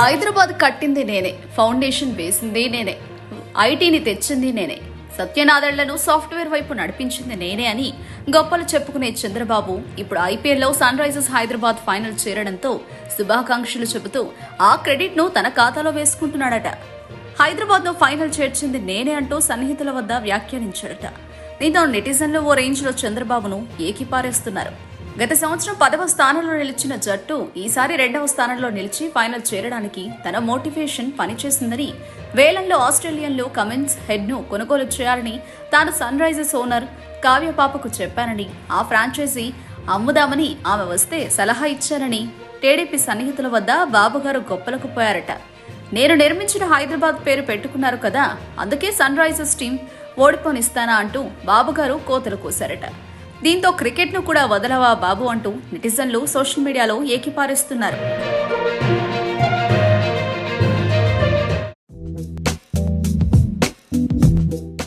హైదరాబాద్ కట్టింది నేనే ఫౌండేషన్ వేసింది నేనే ఐటీని తెచ్చింది నేనే సత్యనాథళ్ళను సాఫ్ట్వేర్ వైపు నడిపించింది నేనే అని గొప్పలు చెప్పుకునే చంద్రబాబు ఇప్పుడు ఐపీఎల్లో సన్ రైజర్స్ హైదరాబాద్ ఫైనల్ చేరడంతో శుభాకాంక్షలు చెబుతూ ఆ క్రెడిట్ను తన ఖాతాలో వేసుకుంటున్నాడట. హైదరాబాద్ను ఫైనల్ చేర్చింది నేనే అంటూ సన్నిహితుల వద్ద వ్యాఖ్యానించాడట. దీంతో నెటిజన్లు ఓ రేంజ్లో చంద్రబాబును ఏకిపారేస్తున్నారు. గత సంవత్సరం పదవ స్థానంలో నిలిచిన జట్టు ఈసారి రెండవ స్థానంలో నిలిచి ఫైనల్ చేరడానికి తన మోటివేషన్ పనిచేసిందని వేలంలో ఆస్ట్రేలియన్లు కమిన్స్ హెడ్ను కొనుగోలు చేయాలని తాను సన్ రైజర్స్ ఓనర్ కావ్యపాపకు చెప్పానని ఆ ఫ్రాంచైజీ అమ్ముదామని ఆమె వస్తే సలహా ఇచ్చానని టీడీపీ సన్నిహితుల వద్ద బాబుగారు గొప్పలకు పోయారట. నేను నిర్మించిన హైదరాబాద్ పేరు పెట్టుకున్నారు కదా అందుకే సన్ రైజర్స్ టీం ఓడిపోనిస్తానా అంటూ బాబుగారు కోతలు కోశారట. దీంతో క్రికెట్ను కూడా వదలవా బాబు అంటూ నెటిజన్లు సోషల్ మీడియాలో ఏకిపారేస్తున్నారు.